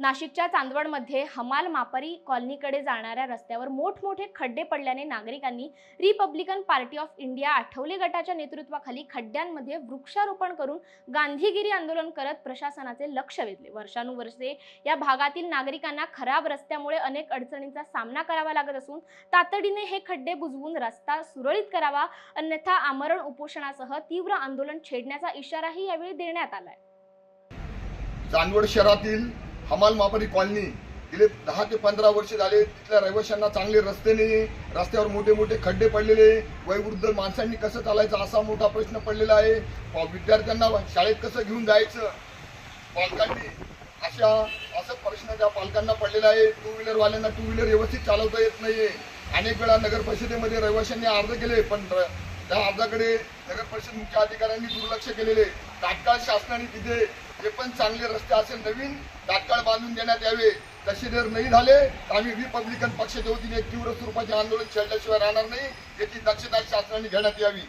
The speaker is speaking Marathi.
नाशिकच्या चांदवडमध्ये हमाल मापारी कॉलनीकडे जाणाऱ्या रस्त्यावर मोठमोठे खड्डे पडल्याने नागरिकांनी Republican Party of India Athawale गटाच्या नेतृत्वाखाली खड्ड्यांमध्ये वृक्षारोपण करून गांधीगिरी आंदोलन करत प्रशासनाचे लक्ष वेधले. वर्षानुवर्षे या भागातील नागरिकांना खराब रस्त्यामुळे अनेक अडचणींचा सामना करावा लागत असून तातडीने हे खड्डे बुजवून रस्ता सुरळीत करावा अन्यथा आमरण उपोषणासह तीव्र आंदोलन छेडण्याचा इशाराही यावेळी देण्यात आलाय. चांदवड शहरातील हमाल मापडी कॉलनी. गेले दहा ते पंधरा वर्ष झाले तिथल्या रहिवाशांना चांगले रस्ते नाही रस्त्यावर मोठे मोठे खड्डे पडलेले वयवृद्ध माणसांनी कसं चालायचं असा मोठा प्रश्न पडलेला आहे. विद्यार्थ्यांना शाळेत कसं घेऊन जायचं? पालकांनी अशा असं प्रश्न त्या पालकांना पडलेला आहे. टू व्हीलरवाल्यांना टू व्हीलर व्यवस्थित चालवता येत नाहीये. अनेक वेळा नगर परिषदेमध्ये रहिवाशांनी अर्ज केले पण त्या अर्जाकडे नगर परिषद मुख्य अधिकाऱ्यांनी दुर्लक्ष केलेले तात्काळ शासनाने तिथे जे पण चांगले रस्ते असेल नवीन तात्काळ बांधून देण्यात यावे. तसे जर नाही झाले तर आम्ही रिपब्लिकन पक्षाच्या वतीने तीव्र स्वरूपाचे आंदोलन छेडल्याशिवाय राहणार नाही याची दक्षता शासनाने घेण्यात यावी.